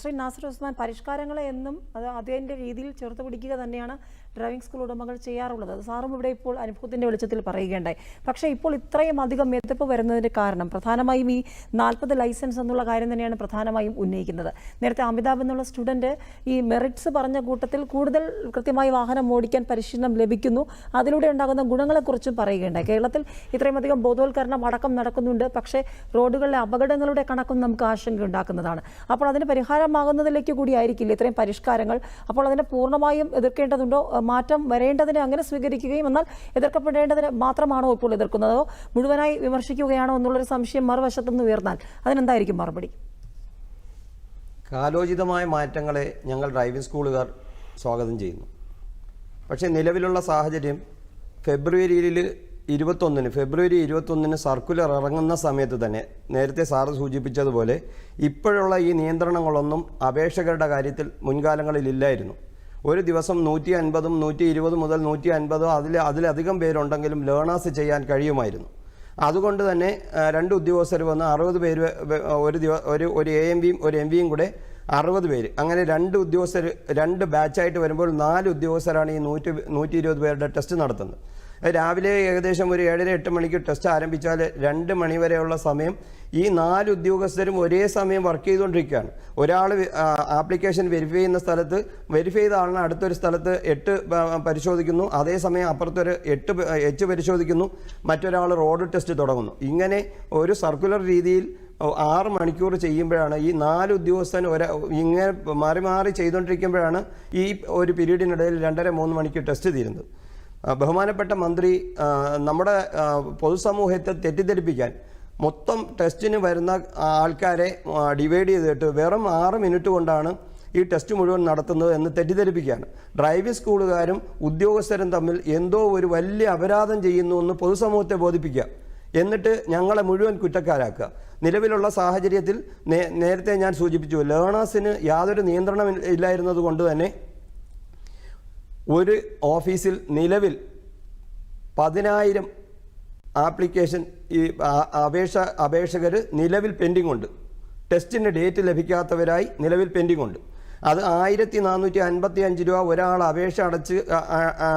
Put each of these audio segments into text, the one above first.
ശ്രീ നാസർ ഉസ്മാൻ പരിഷ്കാരങ്ങളെ എന്നും അത് അതിന്റെ രീതിയിൽ ചേർത്ത് പിടിക്കുക തന്നെയാണ് ഡ്രൈവിംഗ് സ്കൂൾ ഉടമകൾ ചെയ്യാറുള്ളത്. അത് സാറും ഇവിടെ ഇപ്പോൾ അനുഭവത്തിന്റെ വെളിച്ചത്തിൽ പറയുകയുണ്ടായി. പക്ഷേ ഇപ്പോൾ ഇത്രയും അധികം എതിർപ്പ് വരുന്നതിന്റെ കാരണം പ്രധാനമായും ഈ നാൽപ്പത് ലൈസൻസ് എന്നുള്ള കാര്യം തന്നെയാണ് പ്രധാനമായും ഉന്നയിക്കുന്നത്. നേരത്തെ അമിതാഭ് എന്നുള്ള സ്റ്റുഡന്റ് ഈ മെറിറ്റ്സ് പറഞ്ഞ കൂട്ടത്തിൽ കൂടുതൽ കൃത്യമായി വാഹനം ഓടിക്കാൻ പരിശീലനം ലഭിക്കുന്നു. അതിലൂടെ ഉണ്ടാകുന്ന ഗുണങ്ങളെക്കുറിച്ചും പറയുകയുണ്ടായി. കേരളത്തിൽ ഇത്രയും അധികം ബോധവൽക്കരണം അടക്കം നടക്കുന്നുണ്ട്. പക്ഷേ റോഡുകളിലെ അപകടങ്ങളുടെ കണക്കും നമുക്ക് ആശങ്ക ഉണ്ടാക്കുന്നതാണ് അപ്പോൾ അതിന് പരിഹാരമാകുന്നതിലേക്ക് കൂടി ആയിരിക്കില്ല ഇത്രയും പരിഷ്കാരങ്ങൾ? അപ്പോൾ അതിനെ പൂർണമായും എതിർക്കേണ്ടതുണ്ടോ? മാറ്റം വരേണ്ടതിനെ അങ്ങനെ സ്വീകരിക്കുകയും എന്നാൽ എതിർക്കപ്പെടേണ്ടതിനെ മാത്രമാണോ ഇപ്പോൾ എതിർക്കുന്നത്? മുഴുവനായി വിമർശിക്കുകയാണോ എന്നുള്ളൊരു സംശയം മറുവശത്തുനിന്ന് ഉയർന്നാൽ അതിനെന്തായിരിക്കും മറുപടി? കാലോചിതമായ മാറ്റങ്ങളെ ഞങ്ങൾ ഡ്രൈവിംഗ് സ്കൂളുകാർ സ്വാഗതം ചെയ്യുന്നു. പക്ഷേ നിലവിലുള്ള സാഹചര്യം ഫെബ്രുവരിയിൽ ഇരുപത്തൊന്നിന് ഫെബ്രുവരി ഇരുപത്തൊന്നിന് സർക്കുലർ ഇറങ്ങുന്ന സമയത്ത് തന്നെ നേരത്തെ സാറ് സൂചിപ്പിച്ചതുപോലെ ഇപ്പോഴുള്ള ഈ നിയന്ത്രണങ്ങളൊന്നും അപേക്ഷകരുടെ കാര്യത്തിൽ മുൻകാലങ്ങളിലില്ലായിരുന്നു. ഒരു ദിവസം നൂറ്റി അൻപതും നൂറ്റി ഇരുപത് മുതൽ നൂറ്റി അൻപതോ അതിൽ അതിലധികം പേരുണ്ടെങ്കിലും ലേണേഴ്സ് ചെയ്യാൻ കഴിയുമായിരുന്നു. അതുകൊണ്ട് തന്നെ രണ്ട് ഉദ്യോഗസ്ഥർ വന്ന് അറുപത് പേര് ഒരു ദിവസം ഒരു ഒരു എ എം പിയും ഒരു എം പിയും കൂടെ അറുപത് പേര്. അങ്ങനെ രണ്ട് ഉദ്യോഗസ്ഥർ രണ്ട് ബാച്ചായിട്ട് വരുമ്പോൾ നാല് ഉദ്യോഗസ്ഥരാണ് ഈ നൂറ്റി നൂറ്റി ഇരുപത് പേരുടെ ടെസ്റ്റ് നടത്തുന്നത്. രാവിലെ ഏകദേശം ഒരു ഏഴര എട്ട് മണിക്ക് ടെസ്റ്റ് ആരംഭിച്ചാൽ രണ്ട് മണി വരെയുള്ള സമയം. ഈ നാല് ഉദ്യോഗസ്ഥരും ഒരേ സമയം വർക്ക് ചെയ്തുകൊണ്ടിരിക്കുകയാണ്. ഒരാൾ ആപ്ലിക്കേഷൻ വെരിഫൈ ചെയ്യുന്ന സ്ഥലത്ത് വെരിഫൈ ചെയ്ത ആളിനെ അടുത്തൊരു സ്ഥലത്ത് എട്ട് പരിശോധിക്കുന്നു. അതേസമയം അപ്പുറത്തൊരു എട്ട് എച്ച് പരിശോധിക്കുന്നു. മറ്റൊരാൾ റോഡ് ടെസ്റ്റ് തുടങ്ങുന്നു. ഇങ്ങനെ ഒരു സർക്കുലർ രീതിയിൽ ആറ് മണിക്കൂർ ചെയ്യുമ്പോഴാണ് ഈ നാല് ഉദ്യോഗസ്ഥൻ ഒരാ ഇങ്ങനെ മാറി മാറി ചെയ്തുകൊണ്ടിരിക്കുമ്പോഴാണ് ഈ ഒരു പീരീഡിനിടയിൽ രണ്ടര മൂന്ന് മണിക്ക് ടെസ്റ്റ് തീരുന്നത്. ബഹുമാനപ്പെട്ട മന്ത്രി നമ്മുടെ പൊതുസമൂഹത്തെ തെറ്റിദ്ധരിപ്പിക്കാൻ മൊത്തം ടെസ്റ്റിന് വരുന്ന ആൾക്കാരെ ഡിവൈഡ് ചെയ്തിട്ട് വെറും ആറ് മിനിറ്റ് കൊണ്ടാണ് ഈ ടെസ്റ്റ് മുഴുവൻ നടത്തുന്നത് എന്ന് തെറ്റിദ്ധരിപ്പിക്കുകയാണ്. ഡ്രൈവിംഗ് സ്കൂളുകാരും ഉദ്യോഗസ്ഥരും തമ്മിൽ എന്തോ ഒരു വലിയ അപരാധം ചെയ്യുന്നു എന്ന് പൊതുസമൂഹത്തെ ബോധിപ്പിക്കുക. എന്നിട്ട് ഞങ്ങളെ മുഴുവൻ കുറ്റക്കാരാക്കുക. നിലവിലുള്ള സാഹചര്യത്തിൽ നേരത്തെ ഞാൻ സൂചിപ്പിച്ചു ലേണേഴ്സിന് യാതൊരു നിയന്ത്രണം ഇല്ലായിരുന്നത് കൊണ്ട് തന്നെ ഒരു ഓഫീസിൽ നിലവിൽ പതിനായിരം ആപ്ലിക്കേഷൻ ഈ അപേക്ഷ അപേക്ഷകർ നിലവിൽ പെൻഡിംഗ് ഉണ്ട് ടെസ്റ്റിന്റെ ഡേറ്റ് ലഭിക്കാത്തവരായി നിലവിൽ പെൻഡിംഗ് ഉണ്ട് അത് ആയിരത്തി നാനൂറ്റി അൻപത്തി അഞ്ച് രൂപ ഒരാൾ അപേക്ഷ അടച്ച്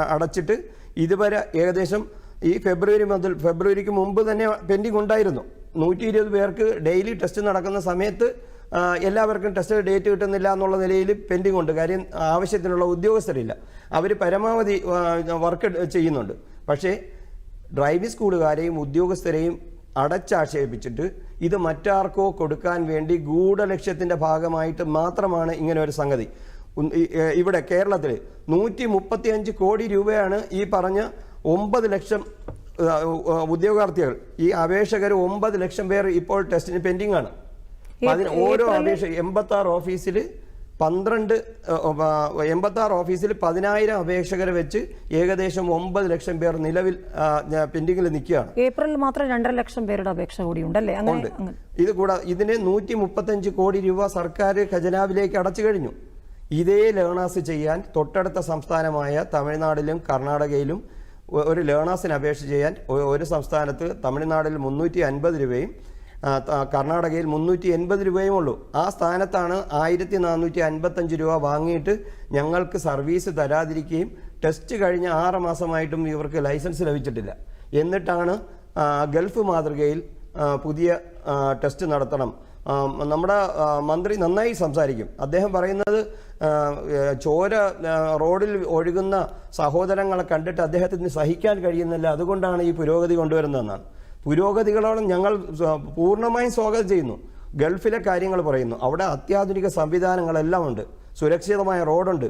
അടച്ചിട്ട് ഇതുവരെ ഏകദേശം ഈ ഫെബ്രുവരി മുതൽ ഫെബ്രുവരിക്ക് മുമ്പ് തന്നെ പെൻഡിംഗ് ഉണ്ടായിരുന്നു നൂറ്റി ഇരുപത് പേർക്ക് ഡെയിലി ടെസ്റ്റ് നടക്കുന്ന സമയത്ത് എല്ലാവർക്കും ടെസ്റ്റ് ഡേറ്റ് കിട്ടുന്നില്ല എന്നുള്ള നിലയിൽ പെൻഡിംഗ് ഉണ്ട്. കാര്യം ആവശ്യത്തിനുള്ള ഉദ്യോഗസ്ഥരില്ല. അവർ പരമാവധി വർക്ക് ചെയ്യുന്നുണ്ട്. പക്ഷേ ഡ്രൈവിംഗ് സ്കൂളുകാരെയും ഉദ്യോഗസ്ഥരെയും അടച്ചാക്ഷേപിച്ചിട്ട് ഇത് മറ്റാർക്കോ കൊടുക്കാൻ വേണ്ടി ഗൂഢലക്ഷ്യത്തിന്റെ ഭാഗമായിട്ട് മാത്രമാണ് ഇങ്ങനെ ഒരു സംഗതി. ഇവിടെ കേരളത്തിൽ നൂറ്റി മുപ്പത്തി അഞ്ച് കോടി രൂപയാണ് ഈ പറഞ്ഞ ഒമ്പത് ലക്ഷം ഉദ്യോഗാർത്ഥികൾ. ഈ അപേക്ഷകർ ഒമ്പത് ലക്ഷം പേർ ഇപ്പോൾ ടെസ്റ്റിന് പെൻഡിംഗ് ആണ്. ഓരോ അപേക്ഷ എൺപത്തി ആറ് ഓഫീസിൽ പന്ത്രണ്ട് എൺപത്തി ആറ് ഓഫീസിൽ പതിനായിരം അപേക്ഷകരെ വെച്ച് ഏകദേശം ഒമ്പത് ലക്ഷം പേർ നിലവിൽ പെൻഡിങ്ങിൽ നിൽക്കുകയാണ്. ഏപ്രിൽ മാത്രം രണ്ടര ലക്ഷം പേരുടെ അപേക്ഷ കൂടി ഉണ്ടല്ലേ? ഉണ്ട്. ഇത് കൂടാതെ ഇതിന് നൂറ്റി മുപ്പത്തഞ്ച് കോടി രൂപ സർക്കാർ ഖജനാവിലേക്ക് അടച്ചു കഴിഞ്ഞു. ഇതേ ലേണേഴ്സ് ചെയ്യാൻ തൊട്ടടുത്ത സംസ്ഥാനമായ തമിഴ്നാടിലും കർണാടകയിലും ഒരു ലേണേഴ്സിന് അപേക്ഷ ചെയ്യാൻ ഒരു സംസ്ഥാനത്ത് തമിഴ്നാട്ടിൽ മുന്നൂറ്റി അൻപത് രൂപയും കർണാടകയിൽ മുന്നൂറ്റി എൺപത് രൂപയും ഉള്ളൂ ആ സ്ഥാനത്താണ് ആയിരത്തി നാനൂറ്റി അൻപത്തഞ്ച് രൂപ വാങ്ങിയിട്ട് ഞങ്ങൾക്ക് സർവീസ് തരാതിരിക്കുകയും ടെസ്റ്റ് കഴിഞ്ഞ ആറ് മാസമായിട്ടും ഇവർക്ക് ലൈസൻസ് ലഭിച്ചിട്ടില്ല. എന്നിട്ടാണ് ഗൾഫ് മാതൃകയിൽ പുതിയ ടെസ്റ്റ് നടത്തണം. നമ്മുടെ മന്ത്രി നന്നായി സംസാരിക്കും. അദ്ദേഹം പറയുന്നത് ചോര റോഡിൽ ഒഴുകുന്ന സഹോദരങ്ങളെ കണ്ടിട്ട് അദ്ദേഹത്തിന് സഹിക്കാൻ കഴിയുന്നില്ല. അതുകൊണ്ടാണ് ഈ പുരോഗതി കൊണ്ടുവരുന്നതെന്നാണ്. പുരോഗതികളോളം ഞങ്ങൾ പൂർണമായും സ്വാഗതം ചെയ്യുന്നു. ഗൾഫിലെ കാര്യങ്ങൾ പറയുന്നു. അവിടെ അത്യാധുനിക സംവിധാനങ്ങളെല്ലാം ഉണ്ട്. സുരക്ഷിതമായ റോഡുണ്ട്.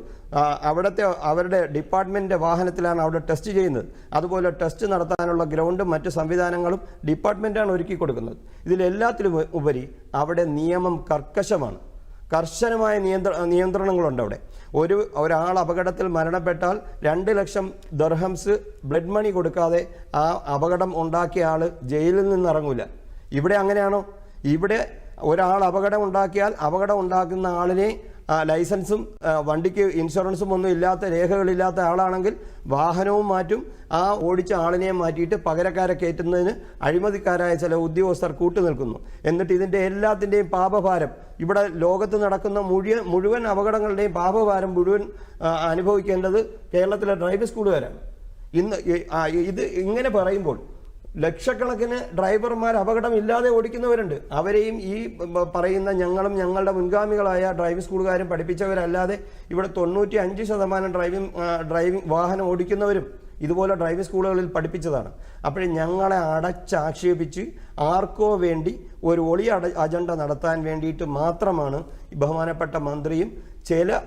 അവിടുത്തെ അവരുടെ ഡിപ്പാർട്ട്മെന്റിന്റെ വാഹനത്തിലാണ് അവിടെ ടെസ്റ്റ് ചെയ്യുന്നത്. അതുപോലെ ടെസ്റ്റ് നടത്താനുള്ള ഗ്രൗണ്ടും മറ്റ് സംവിധാനങ്ങളും ഡിപ്പാർട്ട്മെന്റാണ് ഒരുക്കി കൊടുക്കുന്നത്. ഇതിലെല്ലാത്തിലും ഉപരി അവിടെ നിയമം കർക്കശമാണ്. കർശനമായ നിയന്ത്ര നിയന്ത്രണങ്ങളുണ്ട് അവിടെ. ഒരു ഒരാൾ അപകടത്തിൽ മരണപ്പെട്ടാൽ രണ്ട് ലക്ഷം ദർഹംസ് ബ്ലഡ് മണി കൊടുക്കാതെ ആ അപകടം ഉണ്ടാക്കിയ ആൾ ജയിലിൽ നിന്ന് ഇറങ്ങൂല ഇവിടെ അങ്ങനെയാണോ? ഇവിടെ ഒരാൾ അപകടം ഉണ്ടാക്കിയാൽ അപകടം ഉണ്ടാക്കുന്ന ആളിനെ ലൈസൻസും വണ്ടിക്ക് ഇൻഷുറൻസും ഒന്നും ഇല്ലാത്ത രേഖകളില്ലാത്ത ആളാണെങ്കിൽ വാഹനവും മാറ്റും. ആ ഓടിച്ച ആളിനെ മാറ്റിയിട്ട് പകരക്കാരെ കയറ്റുന്നതിന് അഴിമതിക്കാരായ ചില ഉദ്യോഗസ്ഥർ കൂട്ടുനിൽക്കുന്നു. എന്നിട്ട് ഇതിന്റെ എല്ലാത്തിന്റെയും പാപഭാരം ഇവിടെ ലോകത്ത് നടക്കുന്ന മുഴുവൻ മുഴുവൻ അപകടങ്ങളുടെയും പാപഭാരം മുഴുവൻ അനുഭവിക്കേണ്ടത് കേരളത്തിലെ ഡ്രൈവിംഗ് സ്കൂളുകാരാണ്. ഇന്ന് ഇത് ഇങ്ങനെ പറയുമ്പോൾ ലക്ഷക്കണക്കിന് ഡ്രൈവർമാർ അപകടമില്ലാതെ ഓടിക്കുന്നവരുണ്ട്. അവരെയും ഈ പറയുന്ന ഞങ്ങളും ഞങ്ങളുടെ മുൻഗാമികളായ ഡ്രൈവിംഗ് സ്കൂളുകാരും പഠിപ്പിച്ചവരല്ലാതെ ഇവിടെ തൊണ്ണൂറ്റി അഞ്ച് ശതമാനം ഡ്രൈവിംഗ് ഡ്രൈവിംഗ് വാഹനം ഓടിക്കുന്നവരും ഇതുപോലെ ഡ്രൈവിംഗ് സ്കൂളുകളിൽ പഠിപ്പിച്ചതാണ്. അപ്പോഴേ ഞങ്ങളെ അടച്ചാക്ഷേപിച്ച് ആർക്കോ വേണ്ടി ഒരു ഒളി അജണ്ട നടത്താൻ വേണ്ടിയിട്ട് മാത്രമാണ് ബഹുമാനപ്പെട്ട മന്ത്രിയും ചില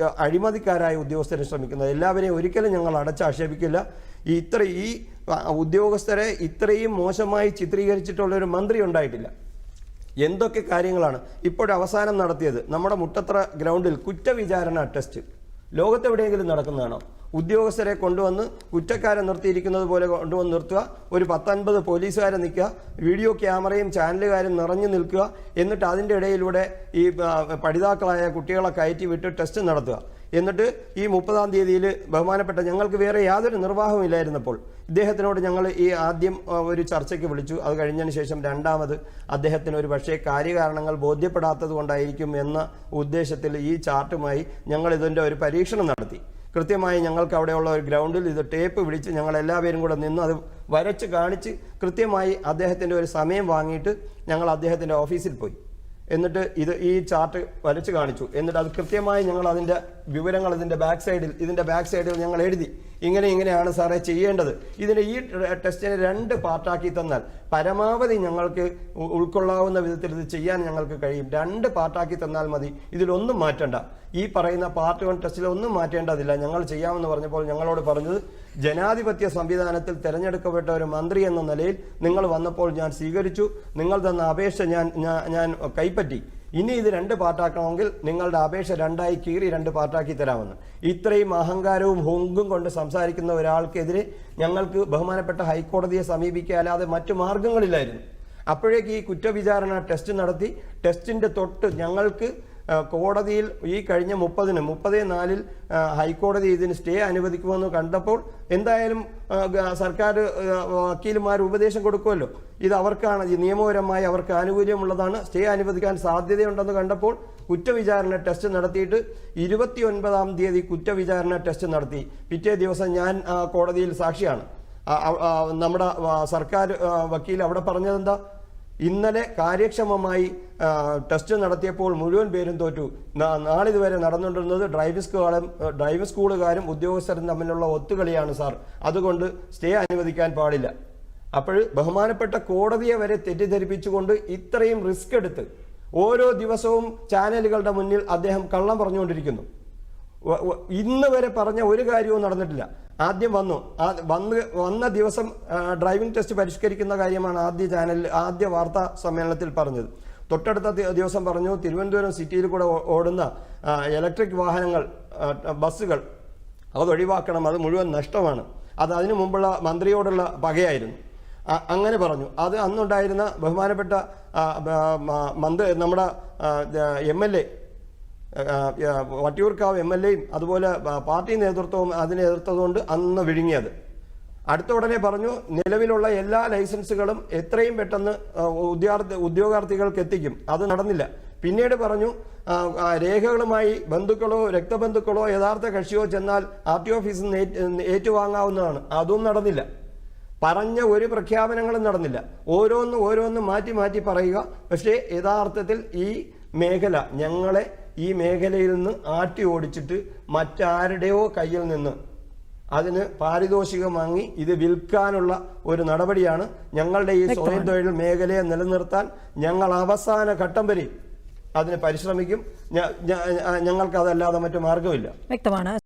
അഴിമതിക്കാരായ ഉദ്യോഗസ്ഥരെ ശ്രമിക്കുന്നത്. എല്ലാവരെയും ഒരിക്കലും ഞങ്ങൾ അടച്ചാക്ഷേപിക്കില്ല. ഈ ഇത്ര ഈ ഉദ്യോഗസ്ഥരെ ഇത്രയും മോശമായി ചിത്രീകരിച്ചിട്ടുള്ള ഒരു മന്ത്രി ഉണ്ടായിട്ടില്ല. എന്തൊക്കെ കാര്യങ്ങളാണ് ഇപ്പോഴവസാനം നടത്തിയത്? നമ്മുടെ മുട്ടത്ര ഗ്രൗണ്ടിൽ കുറ്റവിചാരണ ടെസ്റ്റ്. ലോകത്തെവിടെയെങ്കിലും നടക്കുന്നതാണോ? ഉദ്യോഗസ്ഥരെ കൊണ്ടുവന്ന് കുറ്റക്കാരെ നിർത്തിയിരിക്കുന്നത് പോലെ കൊണ്ടുവന്ന് നിർത്തുക ഒരു പത്തൊൻപത് പോലീസുകാരെ നിൽക്കുക വീഡിയോ ക്യാമറയും ചാനലുകാരും നിറഞ്ഞു നിൽക്കുക എന്നിട്ട് അതിന്റെ ഇടയിലൂടെ ഈ പഠിതാക്കളായ കുട്ടികളെ കയറ്റി വിട്ട് ടെസ്റ്റ് നടത്തുക. എന്നിട്ട് ഈ മുപ്പതാം തീയതിയിൽ ബഹുമാനപ്പെട്ട ഞങ്ങൾക്ക് വേറെ യാതൊരു നിർവാഹവും ഇല്ലായിരുന്നപ്പോൾ ഇദ്ദേഹത്തിനോട് ഞങ്ങൾ ഈ ആദ്യം ഒരു ചർച്ചയ്ക്ക് വിളിച്ചു. അത് കഴിഞ്ഞതിന് ശേഷം രണ്ടാമത് അദ്ദേഹത്തിന് ഒരു പക്ഷേ കാര്യകാരണങ്ങൾ ബോധ്യപ്പെടാത്തത് കൊണ്ടായിരിക്കും എന്ന ഉദ്ദേശത്തിൽ ഈ ചാർട്ടുമായി ഞങ്ങൾ ഇതിന്റെ ഒരു പരീക്ഷണം നടത്തി. കൃത്യമായി ഞങ്ങൾക്ക് അവിടെയുള്ള ഒരു ഗ്രൗണ്ടിൽ ഇത് ടേപ്പ് വിളിച്ച് ഞങ്ങൾ എല്ലാവരും കൂടെ നിന്ന് അത് വരച്ച് കാണിച്ച് കൃത്യമായി അദ്ദേഹത്തിന്റെ ഒരു സമയം വാങ്ങിയിട്ട് ഞങ്ങൾ അദ്ദേഹത്തിന്റെ ഓഫീസിൽ പോയി. എന്നിട്ട് ഇത് ഈ ചാർട്ട് വരച്ച് കാണിച്ചു. എന്നിട്ട് അത് കൃത്യമായി ഞങ്ങൾ അതിന്റെ വിവരങ്ങൾ ഇതിന്റെ ബാക്ക് സൈഡിൽ ഇതിന്റെ ബാക്ക് സൈഡിൽ ഞങ്ങൾ എഴുതി. ഇങ്ങനെ ഇങ്ങനെയാണ് സാറേ ചെയ്യേണ്ടത്. ഇതിന് ഈ ടെസ്റ്റിനെ രണ്ട് പാർട്ടാക്കി തന്നാൽ പരമാവധി ഞങ്ങൾക്ക് ഉൾക്കൊള്ളാവുന്ന വിധത്തിൽ ഇത് ചെയ്യാൻ ഞങ്ങൾക്ക് കഴിയും. രണ്ട് പാർട്ടാക്കി തന്നാൽ മതി. ഇതിലൊന്നും മാറ്റണ്ട. ഈ പറയുന്ന പാർട്ട് വൺ ടെസ്റ്റിൽ ഒന്നും മാറ്റേണ്ടതില്ല. ഞങ്ങൾ ചെയ്യാമെന്ന് പറഞ്ഞപ്പോൾ ഞങ്ങളോട് പറഞ്ഞത് ജനാധിപത്യ സംവിധാനത്തിൽ തിരഞ്ഞെടുക്കപ്പെട്ട ഒരു മന്ത്രി എന്ന നിലയിൽ നിങ്ങൾ വന്നപ്പോൾ ഞാൻ സ്വീകരിച്ചു. നിങ്ങൾ തന്ന അപേക്ഷ ഞാൻ ഞാൻ- കൈപ്പറ്റി. ഇനി ഇത് രണ്ട് പാർട്ടാക്കണമെങ്കിൽ നിങ്ങളുടെ അപേക്ഷ രണ്ടായി കീറി രണ്ട് പാർട്ടാക്കി തരാമെന്ന്. ഇത്രയും അഹങ്കാരവും ഹൊങ്കും കൊണ്ട് സംസാരിക്കുന്ന ഒരാൾക്കെതിരെ ഞങ്ങൾക്ക് ബഹുമാനപ്പെട്ട ഹൈക്കോടതിയെ സമീപിക്കുക അല്ലാതെ മറ്റു മാർഗങ്ങളില്ലായിരുന്നു. അപ്പോഴേക്ക് ഈ കുറ്റവിചാരണ ടെസ്റ്റ് നടത്തി. ടെസ്റ്റിന്റെ തൊട്ട് ഞങ്ങൾക്ക് കോടതിയിൽ ഈ കഴിഞ്ഞ മുപ്പതിന് മുപ്പത് നാലിൽ ഹൈക്കോടതി ഇതിന് സ്റ്റേ അനുവദിക്കുമെന്ന് കണ്ടപ്പോൾ എന്തായാലും സർക്കാർ വക്കീലുമാർ ഉപദേശം കൊടുക്കുമല്ലോ. ഇത് അവർക്കാണ് നിയമപരമായി അവർക്ക് ആനുകൂല്യമുള്ളതാണ്. സ്റ്റേ അനുവദിക്കാൻ സാധ്യതയുണ്ടെന്ന് കണ്ടപ്പോൾ കുറ്റവിചാരണ ടെസ്റ്റ് നടത്തിയിട്ട് ഇരുപത്തി ഒൻപതാം തീയതി കുറ്റവിചാരണ ടെസ്റ്റ് നടത്തി. പിറ്റേ ദിവസം ഞാൻ കോടതിയിൽ സാക്ഷിയാണ്. നമ്മുടെ സർക്കാർ വക്കീൽ അവിടെ പറഞ്ഞതെന്താ? ഇന്നലെ കാര്യക്ഷമമായി ടെസ്റ്റ് നടത്തിയപ്പോൾ മുഴുവൻ പേരും തോറ്റു. നാളിതുവരെ നടന്നുകൊണ്ടിരുന്നത് ഡ്രൈവിംഗ് സ്കൂളും ഡ്രൈവിംഗ് സ്കൂളുകാരും ഉദ്യോഗസ്ഥരും തമ്മിലുള്ള ഒത്തുകളിയാണ് സാർ. അതുകൊണ്ട് സ്റ്റേ അനുവദിക്കാൻ പാടില്ല. അപ്പോൾ ബഹുമാനപ്പെട്ട കോടതിയെ വരെ തെറ്റിദ്ധരിപ്പിച്ചുകൊണ്ട് ഇത്രയും റിസ്ക് എടുത്ത് ഓരോ ദിവസവും ചാനലുകളുടെ മുന്നിൽ അദ്ദേഹം കള്ളം പറഞ്ഞുകൊണ്ടിരിക്കുന്നു. ഇന്ന് വരെ പറഞ്ഞ ഒരു കാര്യവും നടന്നിട്ടില്ല. ആദ്യം വന്നു. വന്ന് വന്ന ദിവസം ഡ്രൈവിംഗ് ടെസ്റ്റ് പരിഷ്കരിക്കുന്ന കാര്യമാണ് ആദ്യ ചാനലിൽ ആദ്യ വാർത്താ സമ്മേളനത്തിൽ പറഞ്ഞത്. തൊട്ടടുത്ത ദിവസം പറഞ്ഞു തിരുവനന്തപുരം സിറ്റിയിൽ കൂടെ ഓടുന്ന ഇലക്ട്രിക് വാഹനങ്ങൾ ബസ്സുകൾ അതൊഴിവാക്കണം അത് മുഴുവൻ നഷ്ടമാണ്. അത് അതിനു മുമ്പുള്ള മന്ത്രിയോടുള്ള പകയായിരുന്നു. അങ്ങനെ പറഞ്ഞു. അത് അന്നുണ്ടായിരുന്ന ബഹുമാനപ്പെട്ട മന്ത്രി നമ്മുടെ M L A Vattiyoorkavu M L എയും അതുപോലെ പാർട്ടി നേതൃത്വവും അതിനെ എതിർത്തതുകൊണ്ട് അന്ന് വിഴുങ്ങിയത്. അടുത്ത ഉടനെ പറഞ്ഞു നിലവിലുള്ള എല്ലാ ലൈസൻസുകളും എത്രയും പെട്ടെന്ന് ഉദ്യോഗാർത്ഥി ഉദ്യോഗാർത്ഥികൾക്ക് എത്തിക്കും. അത് നടന്നില്ല. പിന്നീട് പറഞ്ഞു രേഖകളുമായി ബന്ധുക്കളോ രക്തബന്ധുക്കളോ യഥാർത്ഥ കക്ഷിയോ ചെന്നാൽ ആർ ടി ഓഫീസിൽ നിന്ന് ഏറ്റ്- ഏറ്റുവാങ്ങാവുന്നതാണ്. അതും നടന്നില്ല. പറഞ്ഞ ഒരു പ്രഖ്യാപനങ്ങളും നടന്നില്ല. ഓരോന്ന് ഓരോന്ന് മാറ്റി മാറ്റി പറയുക. പക്ഷേ യഥാർത്ഥത്തിൽ ഈ മേഖല ഞങ്ങളെ ഈ മേഖലയിൽ നിന്ന് ആട്ടി ഓടിച്ചിട്ട് മറ്റാരുടെയോ കയ്യിൽ നിന്ന് അതിന് പാരിതോഷികം വാങ്ങി ഇത് വിൽക്കാനുള്ള ഒരു നടപടിയാണ് ഞങ്ങളുടെ ഈ സ്വയം തൊഴിൽ മേഖലയെ നിലനിർത്താൻ ഞങ്ങൾ അവസാന ഘട്ടം വരെ അതിന് പരിശ്രമിക്കും. ഞങ്ങൾക്ക് അതല്ലാതെ മറ്റു മാർഗമില്ല വ്യക്തമാണ്.